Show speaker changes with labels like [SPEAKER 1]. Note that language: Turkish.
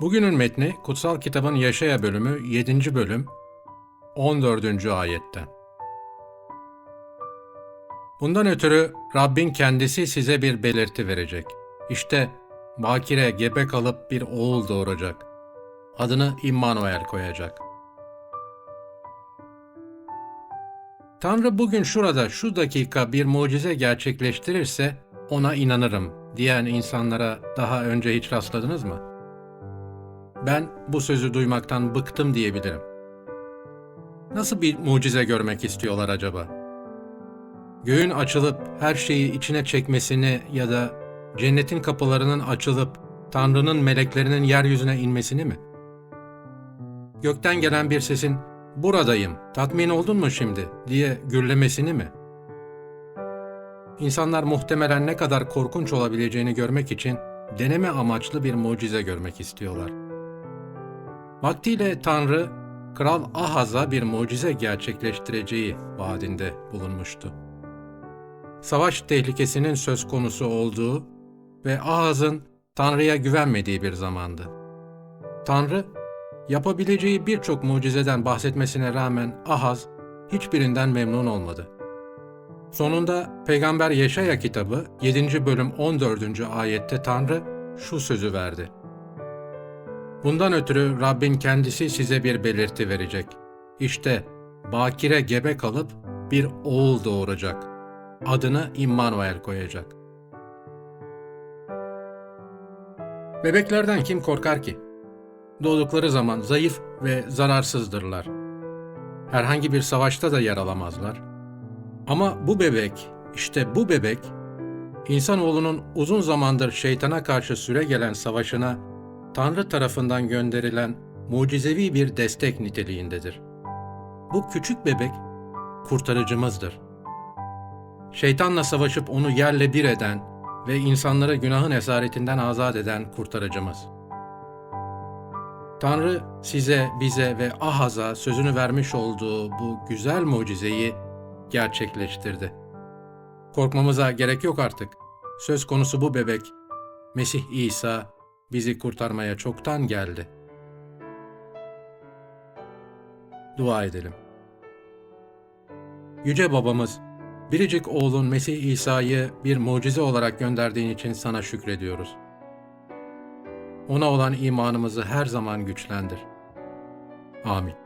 [SPEAKER 1] Bugünün metni Kutsal Kitabın Yaşaya bölümü 7. bölüm 14. ayetten. Bundan ötürü Rabbin kendisi size bir belirti verecek. İşte bakire gebe kalıp bir oğul doğuracak. Adını İmmanuel koyacak. Tanrı bugün şurada şu dakika bir mucize gerçekleştirirse ona inanırım diyen insanlara daha önce hiç rastladınız mı? Ben bu sözü duymaktan bıktım diyebilirim. Nasıl bir mucize görmek istiyorlar acaba? Göğün açılıp her şeyi içine çekmesini ya da cennetin kapılarının açılıp Tanrı'nın meleklerinin yeryüzüne inmesini mi? Gökten gelen bir sesin "Buradayım, tatmin oldun mu şimdi?" diye gürlemesini mi? İnsanlar muhtemelen ne kadar korkunç olabileceğini görmek için deneme amaçlı bir mucize görmek istiyorlar. Vaktiyle Tanrı, Kral Ahaz'a bir mucize gerçekleştireceği vaadinde bulunmuştu. Savaş tehlikesinin söz konusu olduğu ve Ahaz'ın Tanrı'ya güvenmediği bir zamandı. Tanrı, yapabileceği birçok mucizeden bahsetmesine rağmen Ahaz hiçbirinden memnun olmadı. Sonunda Peygamber Yeşaya kitabı 7. bölüm 14. ayette Tanrı şu sözü verdi. Bundan ötürü Rabbin kendisi size bir belirti verecek. İşte bakire gebe kalıp bir oğul doğuracak. Adını İmmanuel koyacak. Bebeklerden kim korkar ki? Doğdukları zaman zayıf ve zararsızdırlar. Herhangi bir savaşta da yer alamazlar. Ama bu bebek, işte bu bebek, insanoğlunun uzun zamandır şeytana karşı süre gelen savaşına Tanrı tarafından gönderilen mucizevi bir destek niteliğindedir. Bu küçük bebek kurtarıcımızdır. Şeytanla savaşıp onu yerle bir eden ve insanları günahın esaretinden azat eden kurtarıcımız. Tanrı size, bize ve Ahaz'a sözünü vermiş olduğu bu güzel mucizeyi gerçekleştirdi. Korkmamıza gerek yok artık. Söz konusu bu bebek, Mesih İsa bizi kurtarmaya çoktan geldi. Dua edelim. Yüce Babamız, biricik oğlun Mesih İsa'yı bir mucize olarak gönderdiğin için sana şükrediyoruz. Ona olan imanımızı her zaman güçlendir. Amin.